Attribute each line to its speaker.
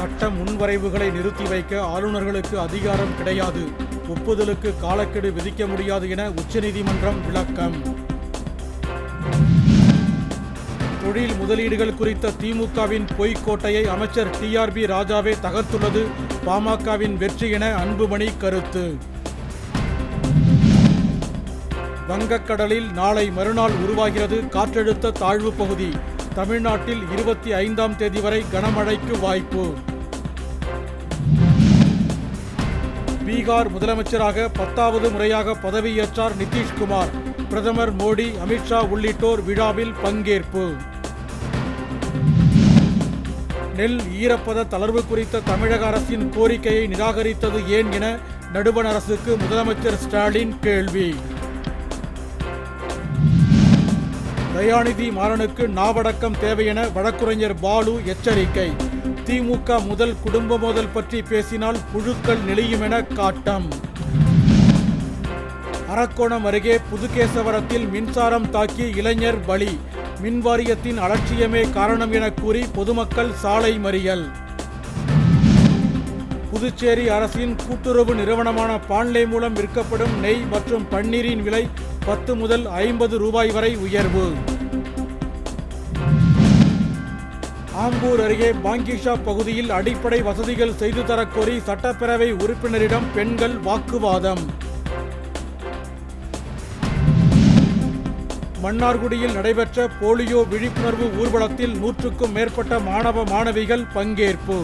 Speaker 1: சட்ட முன்வரைவுகளை நிறுத்தி வைக்க ஆளுநர்களுக்கு அதிகாரம் கிடையாது. ஒப்புதலுக்கு காலக்கெடு விதிக்க முடியாது என உச்சநீதிமன்றம் விளக்கம். தொழில் முதலீடுகள் குறித்த திமுகவின் பொய்க்கோட்டையை அமைச்சர் டிஆர்பி ராஜாவே தகர்த்துள்ளது. பாமகவின் வெற்றி என அன்புமணி கருத்து. வங்கக்கடலில் நாளை மறுநாள் உருவாகிறது காற்றழுத்த தாழ்வு பகுதி. தமிழ்நாட்டில் இருபத்தி ஐந்தாம் தேதி வரை கனமழைக்கு வாய்ப்பு. பீகார் முதலமைச்சராக பத்தாவது முறையாக பதவியேற்றார் நிதிஷ்குமார். பிரதமர் மோடி அமித்ஷா உள்ளிட்டோர் விழாவில் பங்கேற்பு. நெல் ஈரப்பத தளர்வு குறித்த தமிழக அரசின் கோரிக்கையை நிராகரித்தது ஏன் என நடுவண் அரசுக்கு முதலமைச்சர் ஸ்டாலின் கேள்வி. தயாநிதி மாறனுக்கு நாவடக்கம் தேவை என வழக்குரைஞர் பாலு எச்சரிக்கை. திமுக முதல் குடும்ப மோதல் பற்றி பேசினால் புழுக்கள் நெளியும் என காட்டம். அரக்கோணம் அருகே புதுகேசவரத்தில் மின்சாரம் தாக்கி இளைஞர் பலி. மின்வாரியத்தின் அலட்சியமே காரணம் என கூறி பொதுமக்கள் சாலை மறியல். புதுச்சேரி அரசின் கூட்டுறவு நிறுவனமான பாண்லே மூலம் விற்கப்படும் நெய் மற்றும் பன்னீரின் விலை பத்து முதல் ஐம்பது ரூபாய் வரை உயர்வு. ஆம்பூர் அருகே பாங்கிஷா பகுதியில் அடிப்படை வசதிகள் செய்து தரக்கோரி சட்டப்பேரவை உறுப்பினரிடம் பெண்கள் வாக்குவாதம். மன்னார்குடியில் நடைபெற்ற போலியோ விழிப்புணர்வு ஊர்வலத்தில் நூற்றுக்கும் மேற்பட்ட மாணவ மாணவிகள் பங்கேற்பு.